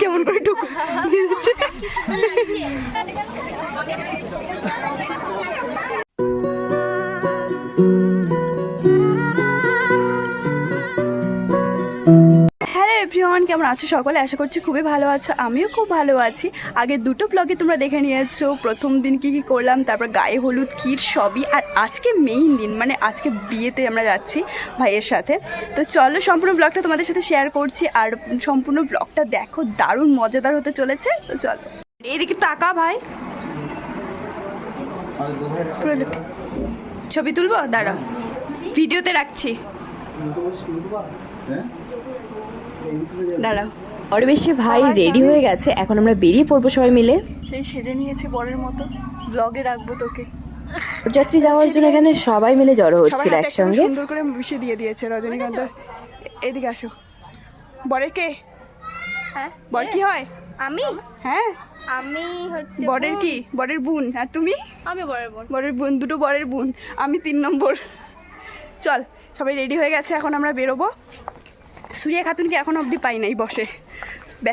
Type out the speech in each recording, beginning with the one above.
কেমন করে ঢুকো? এভরিওয়ান কেমন আছো সকলে আশা করছি খুবই ভালো আছো আমিও খুব ভালো আছি। আগে দুটো ব্লগে তোমরা দেখে নিয়েছো প্রথম দিন কি কি করলাম তারপর গায়ে হলুদ ক্ষীর সবই আর আজকে মেইন দিন মানে আজকে বিয়েতে আমরা যাচ্ছি ভাইয়ের সাথে। তো চলো সম্পূর্ণ ব্লগটা তোমাদের সাথে শেয়ার করছি আর সম্পূর্ণ ব্লগটা দেখো দারুণ মজাদার হতে চলেছে তো চলো। এইদিকে টাকা ভাই। ছবি তুলবো? দাঁড়া ভিডিওতে রাখছি। দাঁড়াও। অরবেশে ভাই রেডি হয়ে গেছে এখন আমরা বেরিয়ে পড়ব সবাই মিলে। সেই সেজে নিয়েছে বরের মতো। ব্লগে রাখব তোকে। যাত্রী যাওয়ার জন্য এখানে সবাই মিলে জড়ো হচ্ছিল একসঙ্গে। সুন্দর করে মিশিয়ে দিয়ে দিয়েছে রজনীকান্ত। এদিকে আসো। বরের কে? হ্যাঁ? বর কি হয়? আমি? হ্যাঁ? আমি হচ্ছে বরের কি? বরের বোন। আর তুমি? আমি বরের বোন। বরের বোন দুটো বরের বোন। আমি তিন নম্বর। চল সবাই রেডি হয়ে গেছে এখন আমরা বেরোবো। সুরিয়া খাতুনকে এখন অবধি পাই নাই বসে।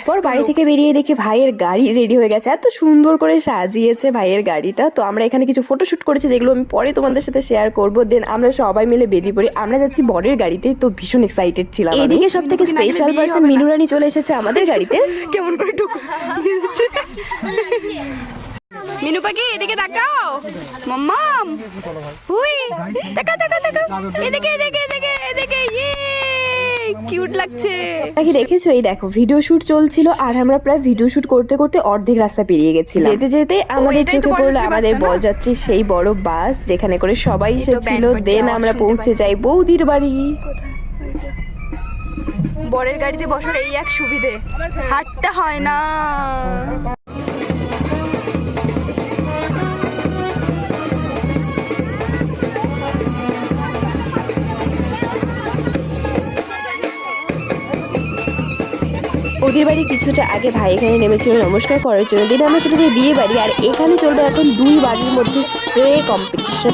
পর বাড়ি থেকে বেরিয়ে দেখি ভাইয়ের গাড়ি রেডি হয়ে গেছে। এত সুন্দর করে সাজিয়েছে ভাইয়ের গাড়িটা। তো আমরা এখানে কিছু ফটোশুট করেছি যেগুলো আমি পরে তোমাদের সাথে শেয়ার করব। দেন আমরা সবাই মিলে বেরিয়ে পড়ি। আমরা যাচ্ছি বরের গাড়িতে তো ভীষণ এক্সাইটেড ছিলাম এদিকে সব থেকে স্পেশাল পার্সন মিনুরানি চলে এসেছে আমাদের গাড়িতে। কেমন করে ঢুকো মিনু পাখি এদিকে তাকাও। মাম্মাম হুই তাকা তাকা তাকা এদিকে এদিকে এদিকে এদিকে ইয়ে। কিউট লাগছে। নাকি দেখেছ? এই দেখো ভিডিও শুট চলছিল আর আমরা প্রায় ভিডিও শুট করতে করতে অর্ধেক রাস্তা পেরিয়ে গেছিলাম। যেতে যেতে আমাদের চোখে পড়ল আমাদের না? বরযাত্রী সেই বড় বাস যেখানে করে সবাই এসেছিল। দেন আমরা পৌঁছে যাই বৌদির বাড়ি। বরের গাড়িতে বসার এই এক সুবিধে। হাঁটতে হয় না। ওদের বাড়ি কিছুটা আগে ভাই এখানে নেমেছিল নমস্কার করার জন্য। দিন আমরা চলে বিয়ে বাড়ি আর এখানে চলবে এখন দুই বাড়ির মধ্যে স্প্রে কম্পিটিশন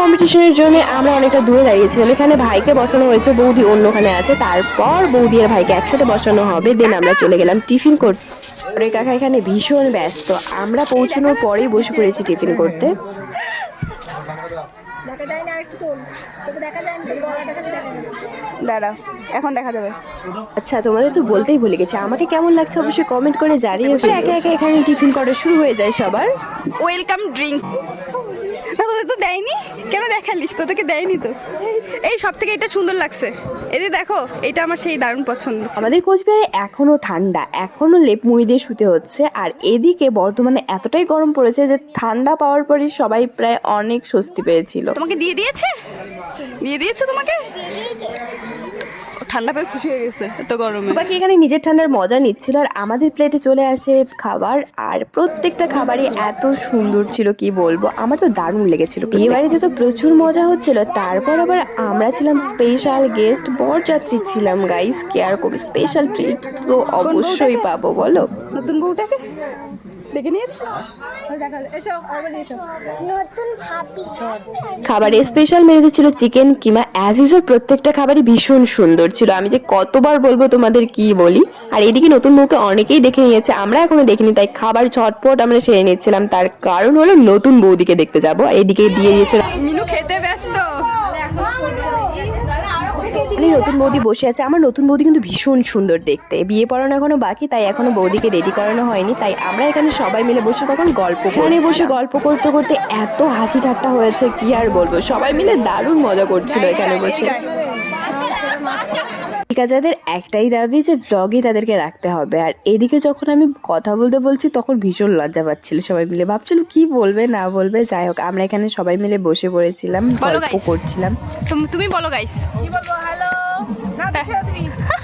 কম্পিটিশনের জন্য আমরা অনেকটা দূরে দাঁড়িয়েছিলাম। এখানে ভাইকে বসানো হয়েছে, বৌদি অন্যখানে আছে। তারপর বৌদি আর ভাইকে একসাথে বসানো হবে। দেন আমরা চলে গেলাম টিফিন করতে। পরে কাকা এখানে ভীষণ ব্যস্ত। আমরা পৌঁছানোর পরেই বসে পড়েছি টিফিন করতে। দাঁড়াও এখন দেখা যাবে। আচ্ছা তোমাদের তো বলতেই ভুলে গেছি। আমাকে কেমন লাগছে অবশ্যই কমেন্ট করে জানিয়ে একে একে এখানে টিফিন করা শুরু হয়ে যায় সবার। ওয়েলকাম ড্রিঙ্ক তোদের তো দেয়নি? কেন দেখালি? তোদেরকে দেয়নি তো? এই সব থেকে এটা সুন্দর লাগছে। এদের দেখো এটা আমার সেই দারুণ পছন্দ আমাদের কোচবিহারে এখনও ঠান্ডা এখনও লেপ মুড়ি দিয়ে শুতে হচ্ছে আর এদিকে বর্তমানে এতটাই গরম পড়েছে যে ঠান্ডা পাওয়ার পরই সবাই প্রায় অনেক স্বস্তি পেয়েছিল। তোমাকে দিয়ে দিয়েছে? দিয়ে দিয়েছে তোমাকে? ঠান্ডা পেয়ে খুশি হয়ে গেছে এত গরমে। বাকি এখানে নিজের ঠান্ডার মজা নিচ্ছিল আর আমাদের প্লেটে চলে আসে খাবার আর প্রত্যেকটা খাবারই এত সুন্দর ছিল কি বলব? আমার তো দারুণ লেগেছিল। বিয়ে বাড়িতে তো প্রচুর মজা হচ্ছিল তারপর আবার আমরা ছিলাম স্পেশাল গেস্ট বরযাত্রী ছিলাম গাইস কেয়ার করবে স্পেশাল ট্রিট তো অবশ্যই পাবো বলো। নতুন বউটাকে? দেখে নিয়েছিস? দেখা এসো অরবেল এসো। নতুন ভাবি খাবারে স্পেশাল মেনুতে ছিল চিকেন কিমা অ্যাজ ইউজুয়াল প্রত্যেকটা খাবারই ভীষণ সুন্দর ছিল। আমি যে কতবার বলব তোমাদের কি বলি? আর এদিকে নতুন বউকে অনেকেই দেখে নিয়েছে আমরা এখনও দেখিনি তাই খাবার ঝটপট আমরা সেরে নিচ্ছিলাম। তার কারণ হলো নতুন বৌদিকে দেখতে যাব। এদিকে দিয়ে দিয়েছিল মিনু খেতে ব্যস্ত। মানে নতুন বৌদি বসে আছে। আমার নতুন বৌদি কিন্তু ভীষণ সুন্দর দেখতে। বিয়ে পড়ানো এখনও বাকি, তাই এখনও বৌদিকে রেডি করানো হয়নি। তাই আমরা এখানে সবাই মিলে বসে তখন গল্প এখানে বসে গল্প করতে করতে এত হাসি ঠাট্টা হয়েছে, কি আর বলব? সবাই মিলে দারুণ মজা করছিল এখানে বসে। যাদের একটাই দাবি যে ব্লগই তাদেরকে রাখতে হবে। আর এদিকে যখন আমি কথা বলতে বলছি তখন ভীষণ লজ্জা পাচ্ছিল সবাই মিলে। ভাবছিল কি বলবে না বলবে যাই হোক আমরা এখানে সবাই মিলে বসে পড়েছিলাম বলো গল্প করছিলাম। তুমি তুমি বলো গাইস কি বলব? হ্যালো না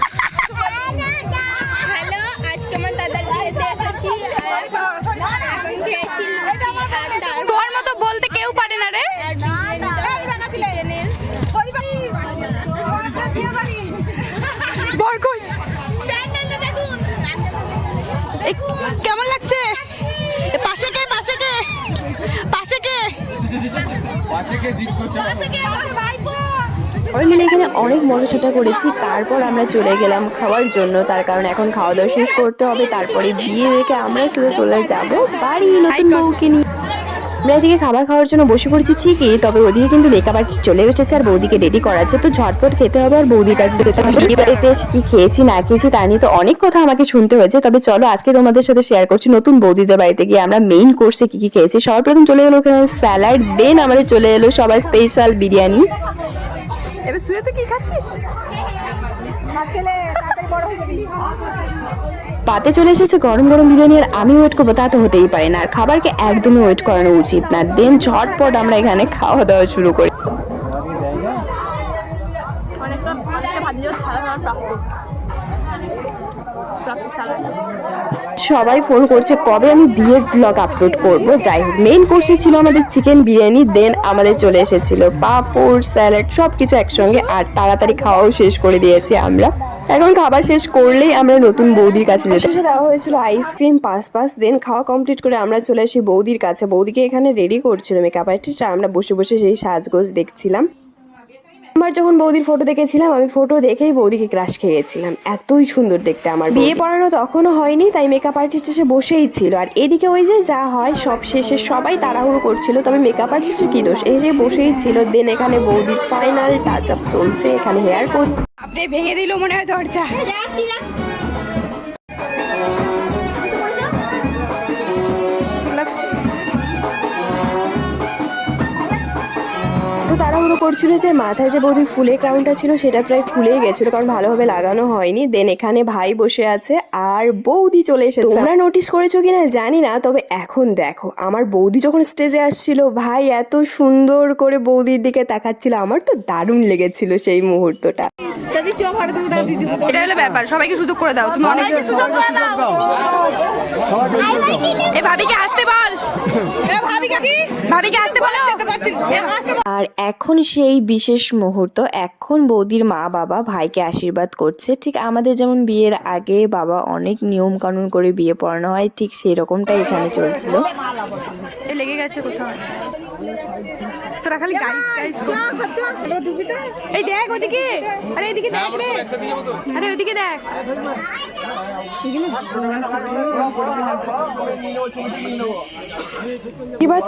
সবাই মানে এখানে অনেক মজা করেছি তারপর আমরা চলে গেলাম খাওয়ার জন্য। তার কারণ এখন খাওয়া দাওয়া শেষ করতে হবে তারপরে বিয়ে রেখে আমরা শুধু চলে যাব বাড়ি নতুন বউকে নিয়ে। আমরা এদিকে খাবার খাওয়ার জন্য বসে পড়েছি ঠিকই, তবে ওদিকে কিন্তু মেকআপ আর্টিস্ট চলে এসেছে আর বৌদিকে রেডি করাচ্ছে। তো ঝটপট খেতে হবে আর বৌদির কাছে যেতে হবে। বাড়িতে এসে কি খেয়েছি, না খেয়েছি তা নিয়ে তো অনেক কথা আমাকে শুনতে হয়েছে। তবে চলো, আজকে তোমাদের সাথে শেয়ার করছি নতুন বৌদিদের বাড়িতে গিয়ে আমরা মেইন কোর্সে কি কি খেয়েছি। সবার প্রথম চলে গেলো ওখানে স্যালাড দেন আমাদের চলে এলো সবাই স্পেশাল বিরিয়ানি। এবার তুই কি খাচ্ছিস? পাতে চলে এসেছে গরম গরম বিরিয়ানি আর আমি ওয়েট করব তা তো হতেই পারে না। আর খাবারকে একদমই ওয়েট করানো উচিত না। দেন ঝটপট আমরা এখানে খাওয়া দাওয়া শুরু করি। সবাই ফোন করছে কবে আমি বিয়ের ব্লগ আপলোড করব? যাই হোক মেইন কোর্সে ছিল আমাদের চিকেন বিরিয়ানি দেন আমাদের চলে এসেছিল পাঁপড় স্যালাড সব কিছু একসঙ্গে। আর তাড়াতাড়ি খাওয়াও শেষ করে দিয়েছি আমরা। এখন খাবার শেষ করলেই আমরা নতুন বৌদির কাছে যেতে দেওয়া হয়েছিল আইসক্রিম পাঁচ পাঁচ দিন খাওয়া কমপ্লিট করে আমরা চলে আসি বৌদির কাছে। বৌদিকে এখানে রেডি করছিল মেকআপ আর্টিস্ট আর আমরা বসে বসে সেই সাজগোজ দেখছিলাম। আমার যখন বৌদির ফটো দেখেছিলাম আমি ফটো দেখেই বৌদিকে ক্রাশ খেয়ে গেছিলাম। এতই সুন্দর দেখতে আমার বিয়ে পড়ানো তখনও হয়নি তাই মেকআপ আর্টিস্ট এসে বসেই ছিল। আর এদিকে ওই যে যা হয় সব শেষে সবাই তাড়াহুড়ো করছিল তবে মেকআপ আর্টিস্টের কি দোষ? এসে বসেই ছিল দেন এখানে বৌদির ফাইনাল টাচ আপ চলছে এখানে হেয়ার করতে আপনি ভেঙে দিল মনে হয় দরজা। যাচ্ছি যাচ্ছি তাড়াহুড়ো করছিল যে মাথায় যে বৌদির ফুলের ক্রাউনটা ছিল, সেটা প্রায় খুলেই গেছিল, কারণ ভালোভাবে লাগানো হয়নি। দেন এখানে ভাই বসে আছে, আর বৌদি চলে এসেছে। তোমরা নোটিস করেছ কিনা জানি না, তবে এখন দেখো, আমার বৌদি যখন স্টেজে আসছিল, ভাই এত সুন্দর করে বৌদির দিকে তাকাচ্ছিল, আমার তো দারুণ লেগেছিল সেই মুহূর্তটা। এটা হলো ব্যাপার সবাইকে সুযোগ করে দাও তুমি অনেক সুযোগ করে দাও। এ ভাবিকে আসতে বল। ভাবিকে আসতে বলো। আর এখন সেই বিশেষ মুহূর্ত এখন বৌদির মা বাবা ভাইকে আশীর্বাদ করছে। ঠিক আমাদের যেমন বিয়ের আগে বাবা অনেক নিয়ম কানুন করে বিয়ে পড়ানো হয় ঠিক সেই রকমটাই এখানে চলছিল। লেগে গেছে কোথাও। তোরা খালি গাইস গাইস এই দেখ ওদিকে। আরে এদিকে দেখ রে। আরে ওদিকে দেখ।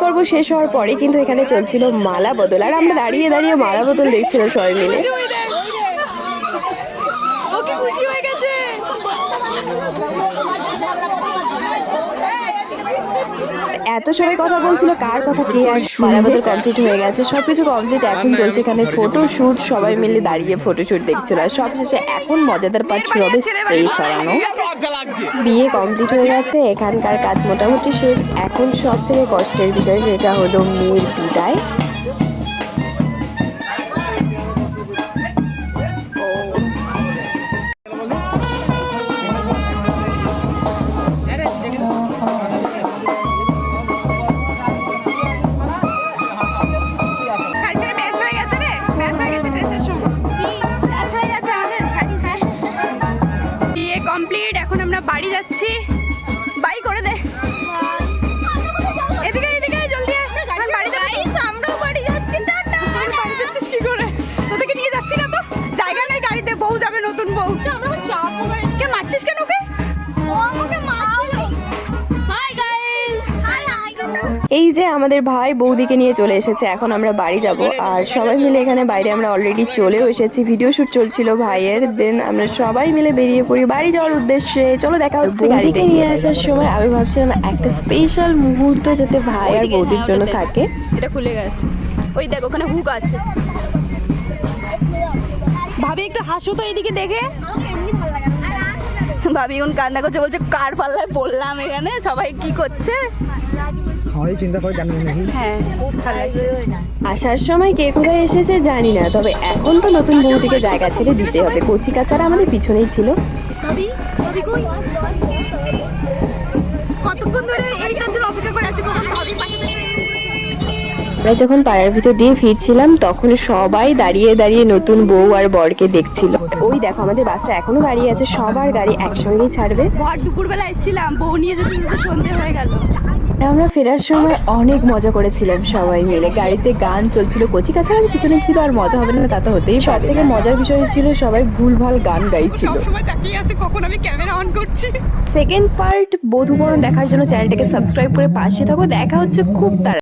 পর্ব শেষ হওয়ার পরে কিন্তু এখানে চলছিল মালা বদল। আর আমরা দাঁড়িয়ে দাঁড়িয়ে মালা বদল দেখছিলাম সবাই মিলে ওই দেখ ওকে খুশি হয়ে গেছে এত সবাই কথা বলছিল কার কথা কে আর শুনে আমাদের কমপ্লিট হয়ে গেছে সবকিছু কমপ্লিট এখন চলছে এখানে ফটো শুট সবাই মিলে দাঁড়িয়ে ফটো শুট দেখছিল। আর সব শেষে এখন মজাদার পার্ট শুরু হবে স্প্রে ছড়ানো। বিয়ে কমপ্লিট হয়ে গেছে এখানকার কাজ মোটামুটি শেষ। এখন সব থেকে কষ্টের বিষয় যেটা হলো মেয়ের বিদায়। বাড়ি যাচ্ছি। এই যে আমাদের ভাই বৌদিকে নিয়ে চলে এসেছে এখন আমরা বাড়ি যাব। আর সবাই মিলে এখানে বাইরে আমরা অলরেডি চলেও এসেছি। ভিডিও শ্যুট চলছিল ভাইয়ের দেন আমরা সবাই মিলে বেরিয়ে পড়ি বাড়ি যাওয়ার উদ্দেশ্যে। চলো দেখা হচ্ছে গাড়িতে। নিয়ে আসার সময় আমি ভাবছিলাম একটা স্পেশাল মুহূর্ত যাতে ভাই আর বৌদির জন্য থাকে। এটা খুলে গেছে। ওই দেখ ওখানে হুক আছে। ভাবি একটু হাসো তো এদিকে দেখে। ভাবি এখন কান্না করছে বলছে কার পাল্লায় পড়লাম এখানে? সবাই কি করছে? হয় চিন্তা করে জানি নাকি হ্যাঁ। আসার সময় কে কোথায় এসেছে জানি না তবে এখন তো নতুন বৌদিকে জায়গা ছেড়ে দিতে হবে। কচি কাচারা আমাদের পিছনেই ছিল। ভাবি ভাবি কই? কতক্ষণ ধরে এইটার জন্য অপেক্ষা করে আছি কখন ভাবি আমরা যখন পাড়ার ভিতর দিয়ে ফিরছিলাম তখন সবাই দাঁড়িয়ে দাঁড়িয়ে নতুন বউ আর বরকে দেখছিল। ওই দেখো আমাদের বাসটা এখনও দাঁড়িয়ে আছে সবার গাড়ি একসঙ্গেই ছাড়বে। ভর দুপুরবেলা এসেছিলাম বউ নিয়ে যেতে যেতে সন্ধে হয়ে গেল। আমরা ফেরার সময় অনেক মজা করেছিলাম সবাই মিলে। গাড়িতে গান চলছিল কচি কাছাকাছি পিছনে ছিল আর মজা হবে না তা তো হতেই সব থেকে মজার বিষয় ছিল সবাই ভুলভাল গান গাইছিল। কখন আমি ক্যামেরা অন করছি। সেকেন্ড পার্ট বধুবরণ দেখার জন্য চ্যানেলটাকে সাবস্ক্রাইব করে পাশে থাকো। দেখা হচ্ছে খুব তাড়াতাড়ি।